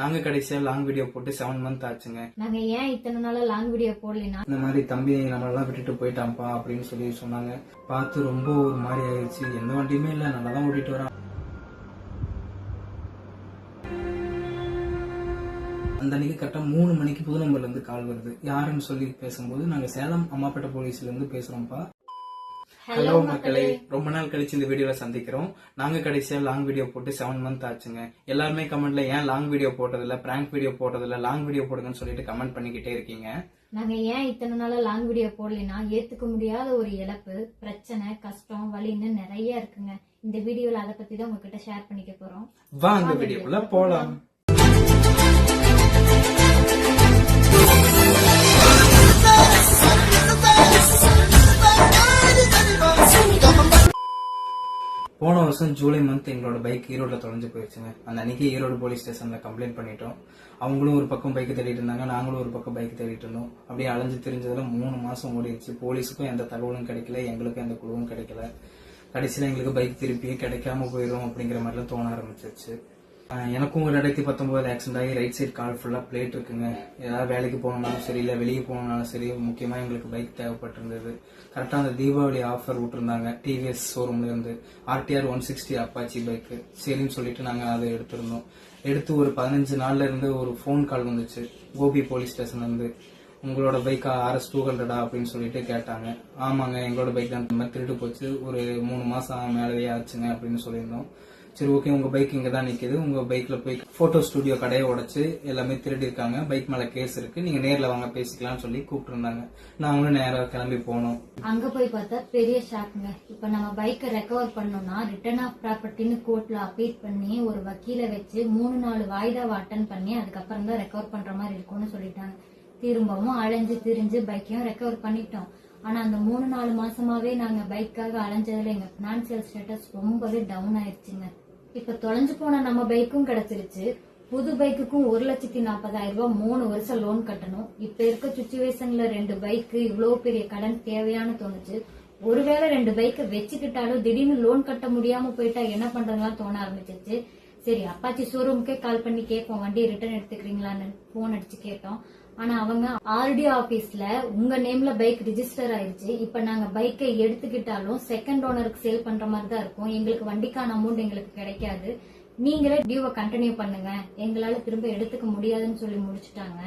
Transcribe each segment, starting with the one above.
நாங்க கடைசியா long video போட்டு செவன் மந்த் ஆச்சுங்க. நாங்க ஏன் இத்தனை நாளா லாங் வீடியோ போடலைன்னா? இந்த மாதிரி தம்பி நம்மளெல்லாம் விட்டுட்டு போயிட்டான்ப்பா அப்படின்னு சொல்லி சொன்னாங்க. பார்த்து ரொம்ப ஒரு மாதிரி ஆயிடுச்சு. எந்த வண்டியுமே இல்லை. நல்லா தான் ஓட்டிட்டு வரான். அந்த அன்னைக்கு கரெக்டாக மூணு மணிக்கு புது நம்பர்ல இருந்து கால் வருது. யாருன்னு சொல்லி பேசும்போது நாங்க சேலம் அம்மாப்பேட்டை போலீஸ்ல இருந்து பேசுறோம்ப்பா. ஹலோ மக்களே ரொம்ப நாள் கழிச்சு இந்த வீடியோல சந்திக்கிறோம் நாங்க கடைசியா லாங் வீடியோ போட்டு செவன் மந்த் ஆச்சுங்க எல்லாருமே கமெண்ட்ல ஏன் லாங் வீடியோ போட்டதில்ல பிராங்க் வீடியோ போட்டதில்ல லாங் வீடியோ போடுங்கன்னு சொல்லிட்டு கமெண்ட் பண்ணிக்கிட்டே இருக்கீங்க நாங்க ஏன் இத்தனை நாளா லாங் வீடியோ போடலைன்னா ஏத்துக்க முடியாத ஒரு இழப்பு பிரச்சனை கஷ்டம் வலின்னு நிறைய இருக்குங்க இந்த வீடியோல அதை பத்தி தான் உங்ககிட்ட ஷேர் பண்ணிக்க போறோம் வாங்க வீடியோக்குள்ள போலாம் போன வருஷம் ஜூலை மந்த் எங்களோட பைக் ஈரோடில் தொலைஞ்சு போயிடுச்சுங்க அந்த அன்னைக்கு ஈரோடு போலீஸ் ஸ்டேஷனில் கம்ப்ளைண்ட் பண்ணிட்டோம். அவங்களும் ஒரு பக்கம் பைக் தேடிட்டு இருந்தாங்க நாங்களும் ஒரு பக்கம் பைக் தேடிட்டு இருந்தோம். அப்படியே அலைஞ்சு தெரிஞ்சதில் மூணு மாதம் ஓடிடுச்சு. போலீஸுக்கும் எந்த தகவலும் கிடைக்கல எங்களுக்கும் எந்த குழுவும் கிடைக்கல. கடைசியில் எங்களுக்கு பைக் திருப்பியே கிடைக்காம போயிடும் அப்படிங்கிற மாதிரிலாம் தோண ஆரம்பிச்சிருச்சு. எனக்கும் ஒரு ரெண்டாயிரத்தி பத்தொம்போது ஆக்சிடென்ட் ஆகி ரைட் சைடு கால் ஃபுல்லாக பிளேட் இருக்குங்க. ஏதாவது வேலைக்கு போகணுனாலும் சரி இல்லை வெளியே போகணுனாலும் சரி முக்கியமாக எங்களுக்கு பைக் தேவைப்பட்டிருந்தது. கரெக்டாக அந்த தீபாவளி ஆஃபர் விட்டுருந்தாங்க. TVS ஷோரூம்லேருந்து RTR one sixty Apache bike சரின்னு சொல்லிட்டு நாங்கள் அதை எடுத்திருந்தோம். எடுத்து ஒரு பதினஞ்சு நாள்ல இருந்து ஒரு ஃபோன் கால் வந்துச்சு. கோபி போலீஸ் ஸ்டேஷன்லேருந்து உங்களோட பைக் ஆர்எஸ் டூ ஹண்ட்ரடா அப்படின்னு சொல்லிட்டு கேட்டாங்க. ஆமாங்க எங்களோட பைக் தான். மாதிரி திருட்டு போச்சு. ஒரு மூணு மாசம் மேலவே ஆச்சுங்க அப்படின்னு சொல்லியிருந்தோம். சரி ஓகே உங்க பைக் இங்க தான் நிக்குது. உங்க பைக்ல போய் போட்டோ ஸ்டுடியோ கடையை உடைச்சு எல்லாமே திருடி இருக்காங்க பைக் மேல கேஸ் இருக்கு. நீங்க நேர்ல வாங்க பேசிக்கலாம்னு சொல்லி கூப்பிட்டு இருந்தாங்க நாங்களும் நேரம் கிளம்பி போனோம். அங்க போய் பார்த்தா பெரிய ஷாக்குங்க இப்ப நம்ம பைக்கை ரெக்கவர் பண்ணோம்னா ரிட்டர்ன் ஆஃப் ப்ராப்பர்ட்டின்னு கோர்ட்ல அப்பீல் பண்ணி ஒரு வக்கீல வச்சு மூணு நாலு வாய்தாவை அட்டன் பண்ணி அதுக்கப்புறம் தான் ரெக்கவர் பண்ற மாதிரி இருக்கும்னு சொல்லிட்டாங்க. திரும்பவும் அலைஞ்சு திரிஞ்சு பைக்கையும் ரெக்கவர் பண்ணிட்டோம். ஆனா அந்த மூணு நாலு மாசமாவே நாங்க பைக்காக அலைஞ்சதுல எங்க பினான்சியல் ஸ்டேட்டஸ் ரொம்பவே டவுன் ஆயிடுச்சுங்க இப்ப தொலைஞ்சு போன நம்ம பைக்கும் கிடைச்சிருச்சு. புது பைக்குக்கும் ஒரு லட்சத்தி நாற்பதாயிரம் ரூபாய் மூணு வருஷம் லோன் கட்டணும். இப்ப இருக்க சுச்சுவேஷன்ல ரெண்டு பைக்கு இவ்வளவு பெரிய கடன் தேவையான்னு தோணுச்சு. ஒருவேளை ரெண்டு பைக்கை வச்சுக்கிட்டாலும் திடீர்னு லோன் கட்ட முடியாம போயிட்டா என்ன பண்றதுலாம் தோண ஆரம்பிச்சிருச்சு. சரி அப்பாச்சி ஷோரூமுக்கே கால் பண்ணி கேட்போம். வண்டியை ரிட்டர்ன் எடுத்துக்கிறீங்களான்னு போன் அடிச்சு கேட்டோம். ஆனா அவங்க ஆர்டிஓ ஆபீஸ்ல உங்க நேம்ல பைக் ரிஜிஸ்டர் ஆயிருச்சு. இப்ப நாங்க பைக்கை எடுத்துக்கிட்டாலும் செகண்ட் ஓனருக்கு சேல் பண்ற மாதிரி தான் இருக்கும். எங்களுக்கு வண்டிக்கான அமௌண்ட் எங்களுக்கு கிடைக்காது. நீங்களே டியூவை கண்டினியூ பண்ணுங்க. எங்களால திரும்ப எடுத்துக்க முடியாதுன்னு சொல்லி முடிச்சுட்டாங்க.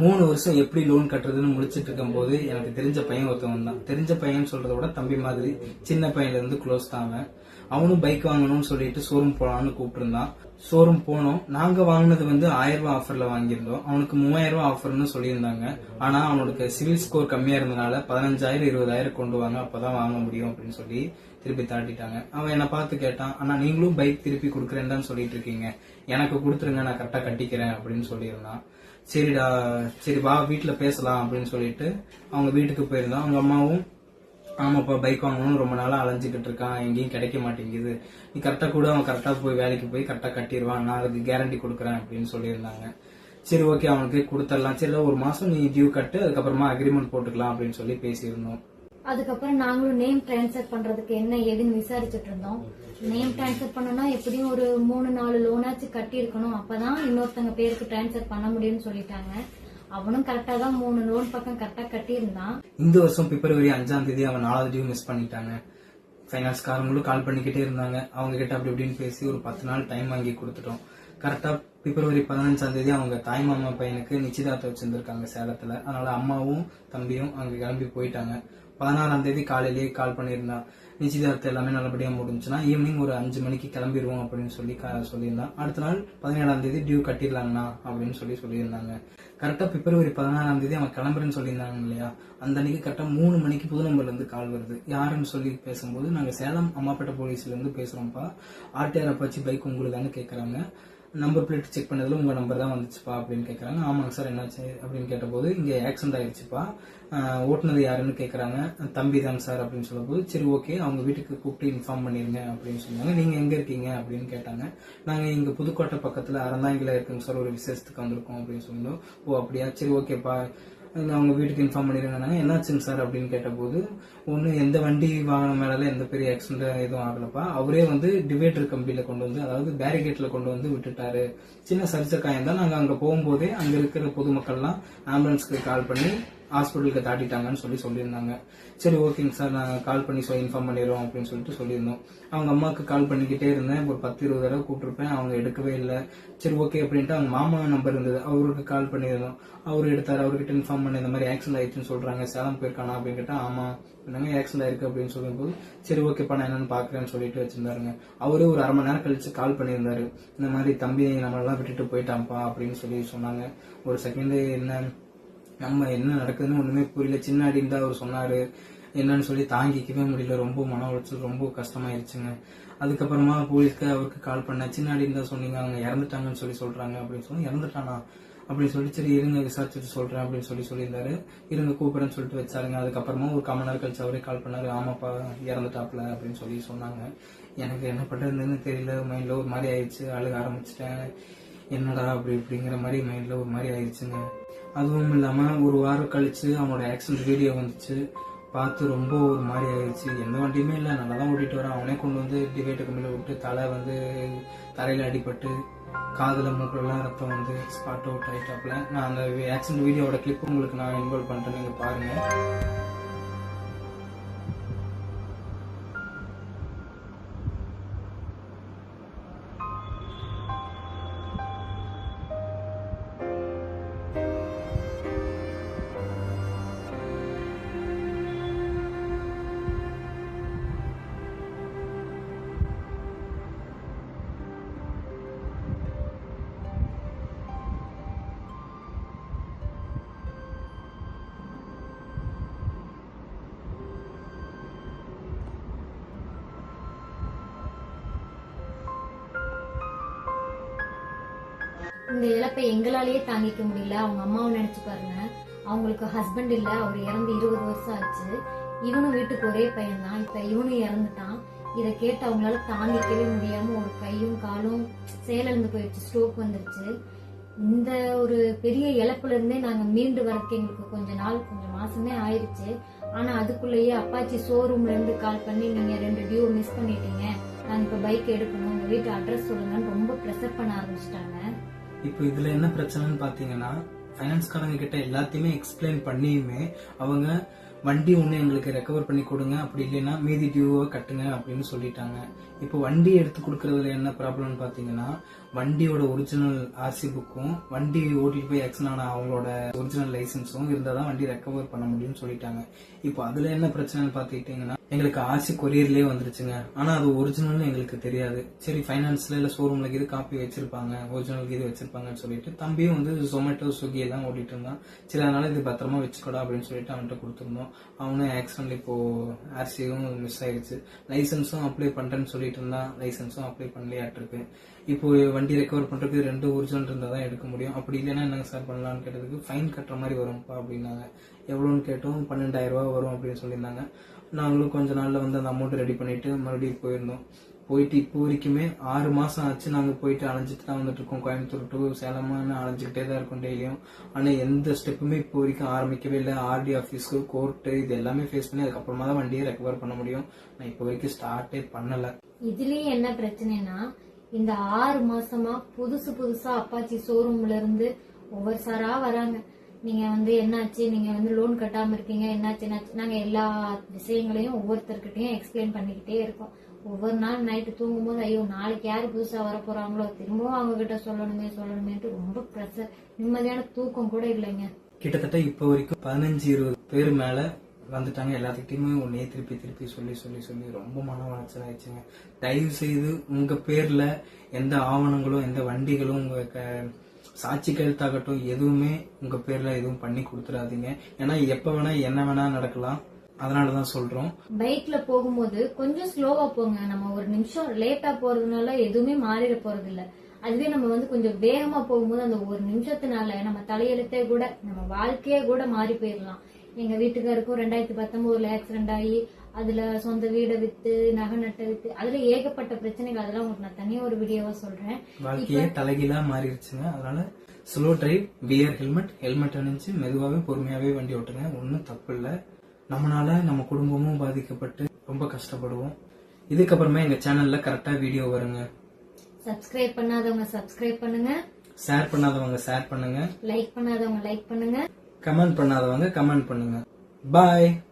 மூணு வருஷம் எப்படி லோன் கட்டுறதுன்னு முடிச்சிட்டு இருக்கும்போது எனக்கு தெரிஞ்ச பையன் ஒருத்தவன் தான். தெரிஞ்ச பையன் சொல்றத விட தம்பி மாதிரி சின்ன பையன்ல இருந்து க்ளோஸ் தான் அவன். அவனும் பைக் வாங்கணும்னு சொல்லிட்டு ஷோரூம் போலான்னு கூப்பிட்டுருந்தான். ஷோரூம் போனோம். நாங்க வாங்கினது வந்து ஆயிரம் ரூபாய் ஆஃபர்ல வாங்கியிருந்தோம். அவனுக்கு மூவாயிரம் ரூபாய் ஆஃபர்னு சொல்லியிருந்தாங்க. ஆனா அவனுக்கு சிவில் ஸ்கோர் கம்மியா இருந்தனால பதினஞ்சாயிரம் இருபதாயிரம் கொண்டு வாங்க அப்பதான் வாங்க முடியும் அப்படின்னு சொல்லி திருப்பி தாட்டிட்டாங்க. அவன் என்ன பார்த்து கேட்டான் ஆனா நீங்களும் பைக் திருப்பி கொடுக்குறேன்னு சொல்லிட்டு இருக்கீங்க. எனக்கு கொடுத்துருங்க நான் கரெக்டா கட்டிக்கிறேன் அப்படின்னு சொல்லியிருந்தான். சரிடா சரி வா வீட்டுல பேசலாம் அப்படின்னு சொல்லிட்டு அவங்க வீட்டுக்கு போயிருந்தான். அவங்க அம்மாவும் ஆமாப்பா பைக் வாங்கணும்னு ரொம்ப நாளா அலைஞ்சிக்கிட்டு இருக்கான். எங்கேயும் கிடைக்க மாட்டேங்குது. நீ கரெக்டா கூட அவன் கரெக்டா போய் வேலைக்கு போய் கரெக்டா கட்டிடுவான். நான் அதுக்கு கேரண்டி கொடுக்குறேன் அப்படின்னு சொல்லியிருந்தாங்க. சரி ஓகே அவனுக்கு கொடுத்துடலாம். சரி ஒரு மாசம் நீ டியூ கட்டு அதுக்கப்புறமா அக்ரிமெண்ட் போட்டுக்கலாம் அப்படின்னு சொல்லி பேசியிருந்தோம். அதுக்கப்புறம் நாங்களும் நேம் டிரான்ஸ்ஃபர் பண்றதுக்கு என்ன ஏதுன்னு விசாரிச்சுட்டு இருந்தோம். நேம் டிரான்ஸ்ஃபர் பண்ணனா எப்படியும் ஒரு மூணு நாலு லோனாச்சு கட்டி இருக்கணும் அப்பதான் இன்னொருத்தங்க பேருக்கு டிரான்ஸ்ஃபர் பண்ண முடியும்னு சொல்லிட்டாங்க. அவனும் கரெக்டா தான் மூணு லோன் பக்கம் கரெக்டா கட்டி இருந்தான் இந்த வருஷம் பிப்ரவரி அஞ்சாம் தேதி அவன் நாலாவது டியூ மிஸ் பண்ணிட்டாங்க. ஃபைனான்ஸ் காரங்களும் கால் பண்ணிக்கிட்டே இருந்தாங்க. அவங்க கிட்ட அப்படி இப்படின்னு பேசி ஒரு பத்து நாள் டைம் வாங்கி கொடுத்துட்டோம். கரெக்டா பிப்ரவரி பதினஞ்சாம் தேதி அவங்க தாய் மாமா பையனுக்கு நிச்சயதார்த்தம் வச்சிருந்திருக்காங்க சேலத்துல. அதனால அம்மாவும் தம்பியும் அங்க கிளம்பி போயிட்டாங்க. பதினாறாம் தேதி காலையிலேயே கால் பண்ணியிருந்தான் நிச்சயதார்த்தம் எல்லாமே நல்லபடியாக முடிஞ்சுன்னா ஈவினிங் ஒரு அஞ்சு மணிக்கு கிளம்பிடுவோம் அப்படின்னு சொல்லி கா- சொல்லியிருந்தான். அடுத்த நாள் பதினேழாம் தேதி டியூ கட்டிடலாங்கண்ணா அப்படின்னு சொல்லி சொல்லியிருந்தாங்க. கரெக்டாக பிப்ரவரி பதினாறாம் தேதி அவன் கிளம்புறேன்னு சொல்லியிருந்தாங்க இல்லையா? அந்த அன்னைக்கு கரெக்டாக மூணு மணிக்கு புது நம்பர்லேருந்து கால் வருது. யாருன்னு சொல்லி பேசும்போது நாங்கள் சேலம் அம்மாப்பேட்டை போலீஸ்லேருந்து பேசுகிறோம்ப்பா பேசுறோம்ப்பா. ஆர்டிஆர் அப்பாச்சி பைக் உங்களுக்கு கேட்குறாங்க நம்பர் பிளேட் செக் பண்ணதில் உங்கள் நம்பர் தான் வந்துச்சுப்பா அப்படின்னு கேட்குறாங்க ஆமாங்க சார் என்னாச்சு அப்படின்னு கேட்டபோது இங்கே ஆக்சிடென்ட் ஆயிடுச்சுப்பா ஓட்டுனது யாருன்னு கேட்குறாங்க தம்பி தான் சார் அப்படின்னு சொல்லும்போது சரி ஓகே அவங்க வீட்டுக்கு கூப்பிட்டு இன்ஃபார்ம் பண்ணிருங்க அப்படின்னு சொன்னாங்க. நீங்கள் எங்கே இருக்கீங்க அப்படின்னு கேட்டாங்க. நாங்கள் இங்கே புதுக்கோட்டை பக்கத்தில் அறந்தாங்கில இருக்குங்க சார் ஒரு விசேஷத்துக்கு வந்திருக்கோம் அப்படின்னு சொன்னோம். ஓ அப்படியா? சரி ஓகேப்பா நான் அவங்க வீட்டுக்கு இன்ஃபார்ம் பண்ணிருந்தாங்க. என்னாச்சுங்க சார் அப்படின்னு கேட்டபோது ஒன்று எந்த வண்டி வாகன மேலே எந்த பெரிய ஆக்சிடென்ட் எதுவும் ஆகலப்பா. அவரே வந்து டிவைடர் கம்பியில் கொண்டு வந்து அதாவது பேரிகேட்டில் கொண்டு வந்து விட்டுட்டாரு. சின்ன சரிச்ச காயம் தான். நாங்கள் அங்கே போகும்போதே அங்கே இருக்கிற பொதுமக்கள்லாம் ஆம்புலன்ஸ்க்கு கால் பண்ணி ஹாஸ்பிட்டலுக்கு தாட்டிட்டாங்கன்னு சொல்லி சொல்லியிருந்தாங்க. சரி ஓகேங்க சார் நாங்கள் கால் பண்ணி சொல்லி இன்ஃபார்ம் பண்ணிடுறோம் அப்படின்னு சொல்லிட்டு சொல்லியிருந்தோம். அவங்க அம்மாவுக்கு கால் பண்ணிக்கிட்டே இருந்தேன். ஒரு பத்து இருபது தடவை கூப்பிட்டுருப்பேன். அவங்க எடுக்கவே இல்லை. சரி ஓகே அப்படின்ட்டு அவங்க மாமா நம்பர் இருந்தது. அவருக்கு கால் பண்ணியிருந்தோம். அவர் எடுத்தார். அவர்கிட்ட இன்ஃபார்ம் பண்ண இந்த மாதிரி ஆக்சிடென்ட் ஆயிடுச்சுன்னு சொல்கிறாங்க சேலம் போயிருக்கானா அப்படின்னு கேட்டால் ஆமா. என்னங்க ஆக்சிடென்ட் ஆயிருக்கு அப்படின்னு சொல்லும்போது சரி ஓகேப்பா நான் என்னன்னு பாக்குறேன்னு சொல்லிட்டு வச்சிருந்தாருங்க. அவரே ஒரு அரை மணி நேரம் கழிச்சு கால் பண்ணியிருந்தாரு. இந்த மாதிரி தம்பி நம்மளெல்லாம் விட்டுட்டு போயிட்டான்ப்பா அப்படின்னு சொல்லி சொன்னாங்க. ஒரு செகண்ட் என்ன நம்ம என்ன நடக்குதுன்னு ஒண்ணுமே புரியல. சின்ன அடின்னு தான் அவர் சொன்னாரு. என்னன்னு சொல்லி தாங்கிக்கவே முடியல. ரொம்ப மன உளைச்சல் ரொம்ப கஷ்டமாயிருச்சுங்க. அதுக்கப்புறமா போலீஸ்க்கு அவருக்கு கால் பண்ணேன் சின்ன அடின்னு தான் சொன்னீங்க. அவங்க இறந்துட்டாங்கன்னு சொல்லி சொல்றாங்க. அப்படின்னு சொல்லி இறந்துட்டானா? அப்படின்னு சொல்லி சரி இருங்க விசாரிச்சுட்டு சொல்றேன். அப்படின்னு சொல்லி சொல்லியிருந்தாரு. இருங்க கூப்பிடுறேன்னு சொல்லிட்டு வச்சாருங்க. அதுக்கப்புறமா ஒரு கம நேரம் கழிச்சு அவரே கால் பண்ணாரு. ஆமாப்பா இறந்துட்டாப்ல. அப்படின்னு சொல்லி சொன்னாங்க. எனக்கு என்ன பண்றதுன்னு தெரியல. மைண்ட்ல ஒரு மாதிரி ஆயிடுச்சு அழுக ஆரம்பிச்சிட்டேன். என்னடா அப்படி இப்படிங்கிற மாதிரி மைண்ட்ல ஒரு மாதிரி ஆயிடுச்சுங்க அதுவும் இல்லாமல் ஒரு வாரம் கழிச்சு அவனோட ஆக்சிடென்ட் வீடியோ வந்துச்சு. பார்த்து ரொம்ப ஒரு மாதிரி ஆயிடுச்சு எந்த வண்டியுமே இல்லை. நல்லா தான் ஓட்டிட்டு வரான் அவனே கொண்டு வந்து டிவைட் கம்பியில் விட்டு தலை வந்து தரையில் அடிபட்டு காதில் மூக்குலாம் ரத்தம் வந்து ஸ்பாட் அவுட் ஆகிட்டாப்புல நான் அந்த ஆக்சிடென்ட் வீடியோவோட கிளிப் உங்களுக்கு நான் இன்வால்வ் பண்ணுறேன் நீங்கள் பாருங்கள் இந்த இழப்பை எங்களாலேயே தாங்கிக்க முடியல. அவங்க அம்மாவை நினைச்சு பாருங்க. அவங்களுக்கு ஹஸ்பண்ட் இல்ல. அவர் இறந்து இருபது வருஷம் ஆச்சு. இவனும் வீட்டுக்கு ஒரே பையன் தான் இப்ப இவனும் இறந்துட்டான். இதை கேட்டு அவங்களால தாங்கிக்கவே முடியாம ஒரு கையும் காலும் செயலிழந்து போயிடுச்சு. ஸ்ட்ரோக் வந்துருச்சு. இந்த ஒரு பெரிய இழப்புல இருந்தே நாங்க மீண்டு வரக்கு எங்களுக்கு கொஞ்ச நாள் கொஞ்சம் மாசமே ஆயிருச்சு. ஆனா அதுக்குள்ளேயே அப்பாச்சி ஷோரூம்ல இருந்து கால் பண்ணி நீங்க ரெண்டு டியூ மிஸ் பண்ணிட்டீங்க. நாங்க இப்ப பைக் எடுக்கணும். உங்க வீட்டு அட்ரஸ் சொல்லுங்கன்னு ரொம்ப ப்ரெஷர் பண்ண ஆரம்பிச்சிட்டாங்க. இப்போ இதுல என்ன பிரச்சனைன்னு பாத்தீங்கன்னா ஃபைனான்ஸ்காரங்க கிட்ட எல்லாத்தையுமே எக்ஸ்பிளைன் பண்ணியுமே அவங்க வண்டி ஒன்று எங்களுக்கு ரெக்கவர் பண்ணி கொடுங்க அப்படி இல்லைன்னா மீதி டியூவை கட்டுங்க அப்படின்னு சொல்லிட்டாங்க. இப்போ வண்டி எடுத்து கொடுக்கறதுல என்ன ப்ராப்ளம்னு பார்த்தீங்கன்னா வண்டியோட ஒரிஜினல் ஆர்சி புக்கும் வண்டி ஓட்டிட்டு போய் ஆக்சிடென்ட் ஆன அவங்களோட ஒரிஜினல் லைசன்ஸும் இருந்தால் தான் வண்டி ரெக்கவர் பண்ண முடியும்னு சொல்லிட்டாங்க. இப்போ அதில் என்ன பிரச்சனைன்னு பார்த்துக்கிட்டிங்கன்னா எங்களுக்கு ஆர்சி கொரியர்லேயே வந்துருச்சுங்க. ஆனால் அது ஒரிஜினல்னு எங்களுக்கு தெரியாது. சரி ஃபைனான்ஸில் இல்லை ஷோரூமில் இது காப்பி வச்சிருப்பாங்க ஒரிஜினல் இது வச்சிருப்பாங்கன்னு சொல்லிட்டு தம்பியும் வந்து ஜொமேட்டோ ஸ்விக்கி தான் ஓட்டிட்டு இருந்தான். சரி அதனால இது பத்திரமா வச்சுக்கடா அப்படின்னு சொல்லிட்டு அவன்கிட்ட கொடுத்துருந்தோம். அவனும் ஆக்சிடென்ட் இப்போ ஆர்சியும் மிஸ் ஆயிடுச்சு. லைசன்ஸும் அப்ளை பண்ணுறேன்னு சொல்லிட்டு இருந்தான். லைசன்ஸும் அப்ளை பண்ணலையாட்டிருக்கு. இப்போ வண்டி ரெக்கவர் பண்றதுக்கு ரெண்டு ஒரிஜினல் இருந்தால் தான் எடுக்க முடியும். அப்படி இல்லைன்னா என்னங்க சார் பண்ணலாம்னு கேட்டதுக்கு ஃபைன் கட்டுற மாதிரி வரும்ப்பா அப்படின்னாங்க. எவ்வளோன்னு கேட்டோம். பன்னெண்டாயிரம் வரும் அப்படின்னு சொல்லியிருந்தாங்க. நாங்களும் கொஞ்ச நாளில் வந்து அந்த அமௌண்ட் ரெடி பண்ணிட்டு மறுபடியும் போயிருந்தோம். போயிட்டு இப்போ வரைக்குமே ஆறு மாதம் ஆச்சு நாங்கள் போயிட்டு அலைஞ்சிட்டு தான் வந்துட்டு இருக்கோம். கோயம்புத்தூர் டு சேலம்னு அலைஞ்சிக்கிட்டே தான் இருக்கோம் டெய்லியும். ஆனால் எந்த ஸ்டெப்புமே இப்போ வரைக்கும் ஆரம்பிக்கவே இல்லை. ஆர்டி ஆஃபீஸ்க்கு கோர்ட்டு இது எல்லாமே ஃபேஸ் பண்ணி அதுக்கப்புறமா தான் வண்டியை ரெக்கவர் பண்ண முடியும். நான் இப்போ வரைக்கும் ஸ்டார்ட்டே பண்ணலை. இதுலேயும் என்ன பிரச்சனைனா இந்த ஆறு மாசமா புதுசு புதுசா அப்பாச்சி ஷோரூம்ல இருந்து ஒவ்வொரு சாரா வராங்க. நீங்க வந்து என்னாச்சு? நீங்க வந்து லோன் கட்டாம இருக்கீங்க. என்னாச்சு? என்னாச்சு? நாங்க எல்லா விஷயங்களையும் ஒவ்வொருத்தர்கிட்டயும் எக்ஸ்பிளைன் பண்ணிக்கிட்டே இருக்கோம். ஒவ்வொரு நாள் நைட்டு தூங்கும் போது ஐயோ நாளைக்கு யாரு புதுசா வர போறாங்களோ திரும்பவும் அவங்க கிட்ட சொல்லணுமே சொல்லணுமேட்டு ரொம்ப ப்ரெஷர் நிம்மதியான தூக்கம் கூட இல்லைங்க. கிட்டத்தட்ட இப்ப வரைக்கும் பதினஞ்சு இருபது பேர் மேல வந்துட்டாங்க. எல்லாத்துக்கிட்டையுமே ஒன்னே திருப்பி திருப்பி சொல்லி சொல்லி சொல்லி ரொம்ப மன உளைச்சல் ஆயிடுச்சுங்க. தயவு செய்து உங்க பேர்ல எந்த ஆவணங்களும் எந்த வண்டிகளும் உங்க க- சாட்சி கழுத்தாகட்டும் எதுவுமே உங்க பேர்ல எதுவும் பண்ணி கொடுத்துடாதீங்க ஏன்னா எப்ப வேணா என்ன வேணா நடக்கலாம். அதனாலதான் சொல்றோம். பைக்ல போகும்போது கொஞ்சம் ஸ்லோவா போங்க. நம்ம ஒரு நிமிஷம் லேட்டா போறதுனால எதுவுமே மாறிட போறது இல்ல அதுவே நம்ம வந்து கொஞ்சம் வேகமா போகும்போது அந்த ஒரு நிமிஷத்தினால நம்ம தலையெழுத்தே கூட நம்ம வாழ்க்கையே கூட மாறி போயிடலாம். எங்க வீட்டுக்காருக்கும் ரெண்டாயிரத்தி பத்தொன்பதுல ஆக்சிடென்ட் ஆகி அதுல சொந்த வீடை வித்து நகை நட்டை வித்து அதுல ஏகப்பட்ட பிரச்சனைகள். அதெல்லாம் உங்களுக்கு நான் தனியா ஒரு வீடியோவா சொல்றேன். வாழ்க்கையே தலைகீழா மாறிடுச்சுங்க. அதனால slow drive wear helmet helmet அணிஞ்சு மெதுவாவே பொறுமையாவே வண்டி ஓட்டுங்க. ஒன்றும் தப்பு இல்லை. நம்மளால நம்ம குடும்பமும் பாதிக்கப்பட்டு ரொம்ப கஷ்டப்படுவோம். இதுக்கப்புறமா எங்க சேனல்ல கரெக்டா வீடியோ வருங்க. சப்ஸ்கிரைப் பண்ணாதவங்க சப்ஸ்கிரைப் பண்ணுங்க. ஷேர் பண்ணாதவங்க ஷேர் பண்ணுங்க. லைக் பண்ணாதவங்க லைக் பண்ணுங்க. கமெண்ட் பண்ணாதவங்க கமெண்ட் பண்ணுங்க. பாய்